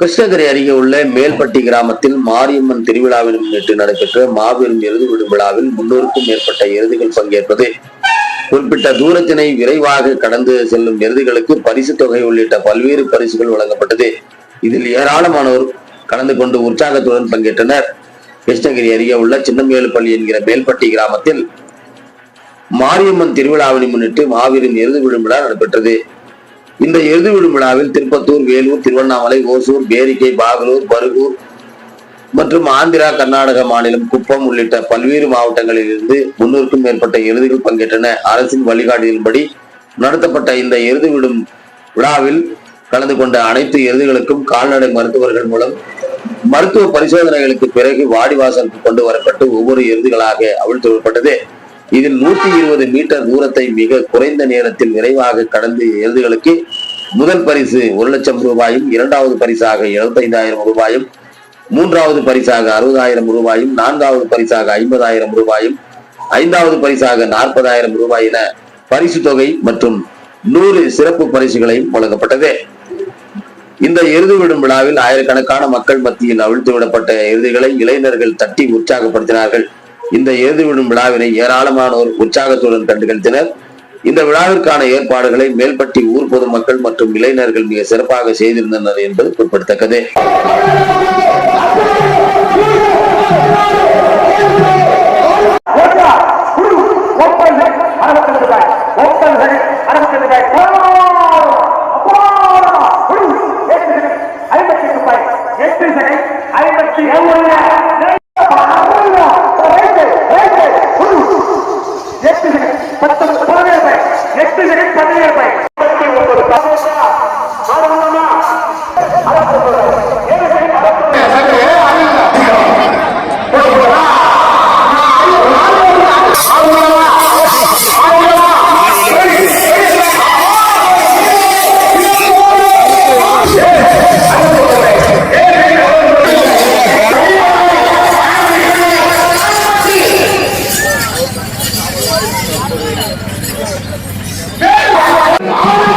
கிருஷ்ணகிரி அருகே உள்ள மேல்பட்டி கிராமத்தில் மாரியம்மன் திருவிழாவில் முன்னிட்டு நடைபெற்ற மாபெரும் எருது விடும் விழாவில் முன்னூறுக்கும் மேற்பட்ட எருதுகள் பங்கேற்பது. குறிப்பிட்ட தூரத்தினை விரைவாக கடந்து செல்லும் எருதுகளுக்கு பரிசு தொகை உள்ளிட்ட பல்வேறு பரிசுகள் வழங்கப்பட்டது. இதில் ஏராளமானோர் கலந்து கொண்டு உற்சாகத்துடன் பங்கேற்றனர். கிருஷ்ணகிரி அருகே உள்ள சின்னமேலுப்பள்ளி என்கிற மேல்பட்டி கிராமத்தில் மாரியம்மன் திருவிழாவினை முன்னிட்டு மாபெரும் எருது விடும் விழா நடைபெற்றது. இந்த எருது விழாவில் திருப்பத்தூர் வேலூர் திருவண்ணாமலை ஓசூர் பேரிக்கை பாகலூர் பருகூர் மற்றும் ஆந்திரா கர்நாடக மாநிலம் குப்பம் உள்ளிட்ட பல்வேறு மாவட்டங்களில் இருந்து முன்னூறுக்கும் மேற்பட்ட எருதுகள் பங்கேற்றன. அரசின் வழிகாட்டுதலின்படி நடத்தப்பட்ட இந்த எருது விடும் விழாவில் கலந்து கொண்ட அனைத்து எருதுகளுக்கும் கால்நடை மருத்துவர்கள் மூலம் மருத்துவ பரிசோதனைகளுக்கு பிறகு வாடிவாசலுக்கு கொண்டு வரப்பட்டு ஒவ்வொரு எருதுகளாக அவிழ்த்து விடப்பட்டது. இதில் நூத்தி இருபது மீட்டர் தூரத்தை மிக குறைந்த நேரத்தில் விரைவாக கடந்து எருதுகளுக்கு முதல் பரிசு ஒரு லட்சம் ரூபாயும் இரண்டாவது பரிசாக எழுபத்தைந்தாயிரம் ரூபாயும் மூன்றாவது பரிசாக அறுபதாயிரம் ரூபாயும் நான்காவது பரிசாக ஐம்பதாயிரம் ரூபாயும் ஐந்தாவது பரிசாக நாற்பதாயிரம் ரூபாய் என பரிசு தொகை மற்றும் நூறு சிறப்பு பரிசுகளையும் வழங்கப்பட்டது. இந்த எருது விடும் விழாவில் ஆயிரக்கணக்கான மக்கள் மத்தியில் அவிழ்த்து விடப்பட்ட எருதுகளை இளைஞர்கள் தட்டி உற்சாகப்படுத்தினார்கள். இந்த எருது விடும் விழாவினை ஏராளமானோர் உற்சாகத்துடன் கண்டுகளித்தனர் இந்த விழாவிற்கான ஏற்பாடுகளை மேல்பட்டி ஊர் பொதுமக்கள் மற்றும் இளைஞர்கள் மிக சிறப்பாக செய்திருந்தனர் என்பது குறிப்பிடத்தக்கது. சந்தேகப்பேன் Allah.